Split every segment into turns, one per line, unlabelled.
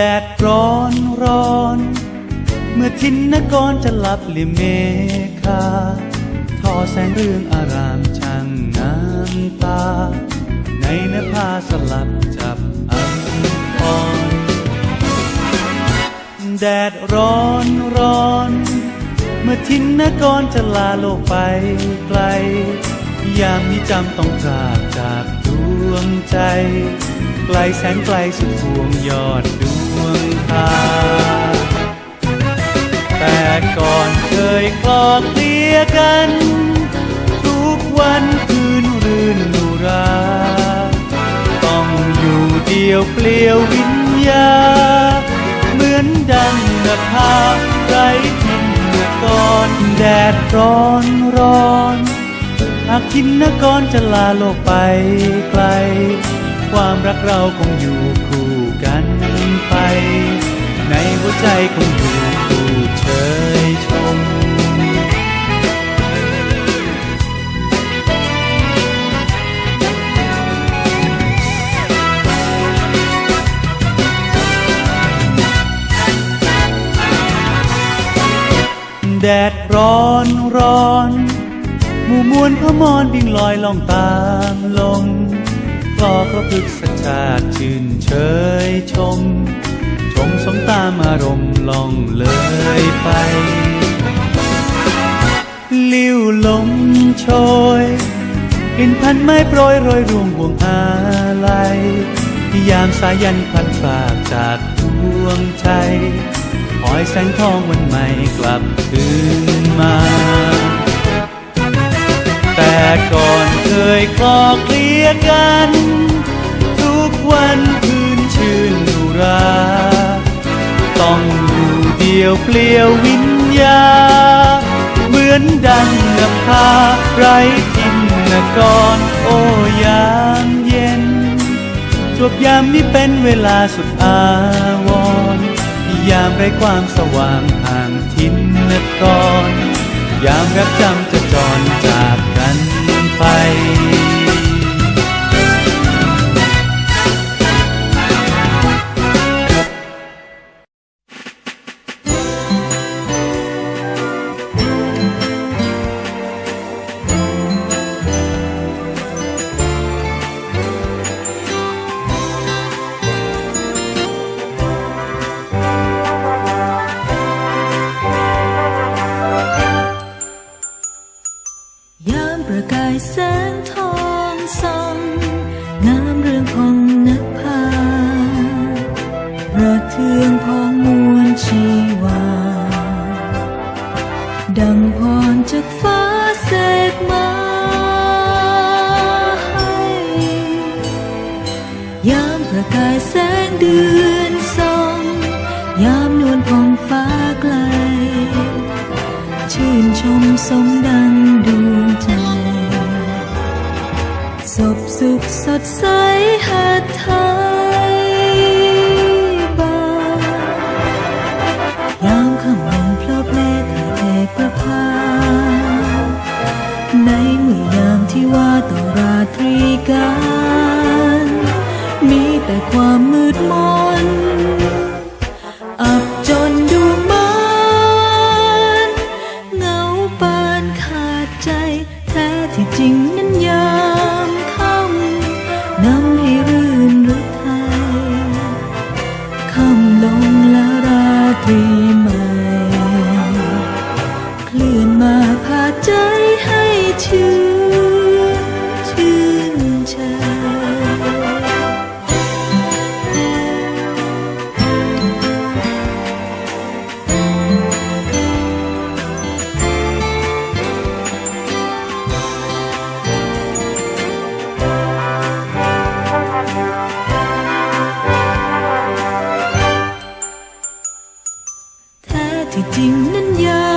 แดดร้อนร้อน เมื่อทินนกรจะหลับลิเมฆาทอแสงเรื่องอารามช่างน้ำตา ในเนื้อผ้าสลับจับอันอ่อน แดดร้อนร้อน เมื่อทินนกรจะลาโลกไปไกล ยามนี้จำต้องจากจากดวงใจ ไกลแสนไกลสุดพวงยอดดวงตาแต่ก่อนเคยคลอกเคลียกัน ทุกวันคืนรื่นนุรา ต้องอยู่เดียวเปลี่ยววิญญา เหมือนดังนภาไรทินนกรแดดร้อนร้อนหากทินนกรจะลาโลกไปไกล ความรักเราคงอยู่คู่กันไป ในหัวใจคงอยู่คู่เชยชมแดดร้อนร้อน หมู่มวลพะมรบินลอยล่องตามลม พฤกษชาติชื่นเชยชม ชมสมตามอารมณ์ล่องเลยไปลิ้วลมโชยกลิ่นพันไม้โปรยโรยรวงห่วงอาลัยยามสายันพันฝากจากดวงใจคอยแสงทองวันใหม่กลับคืนมา แต่ก่อนเคยคลอเคลียกัน วันคืนชื่นนุรา ต้องอยู่เดียวเปลี่ยววิญญา เหมือนดังกับพาไรทินนกรโอ้ยามเย็น จวบยามนี้เป็นเวลาสุดอาวรยามไร้ความสว่างห่างทินนกรยามรักจำจะจรจากกันไป
ที่จริงนั้นยา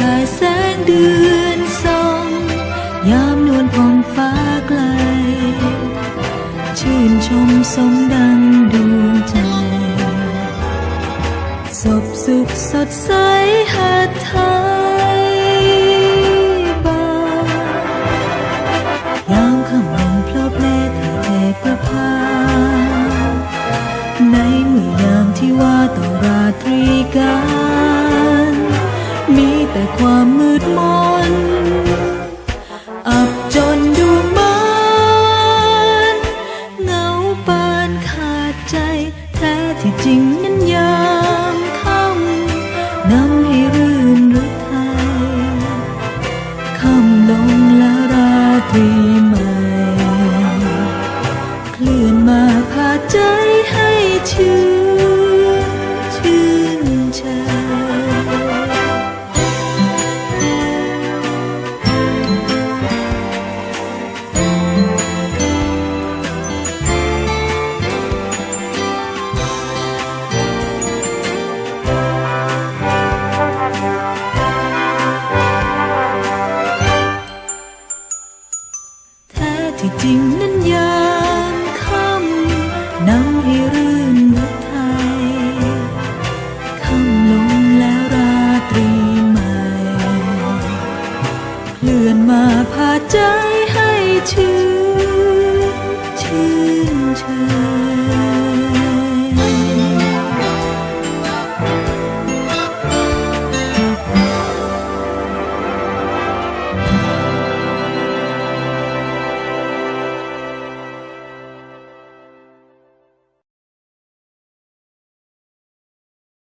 กายแสงเดือนส่องยามนวลผ่องฟ้าไกล ชื่นชมสมดังดวงใจศพสุขสดใสห้ ความมืดมน ที่จริงนั้น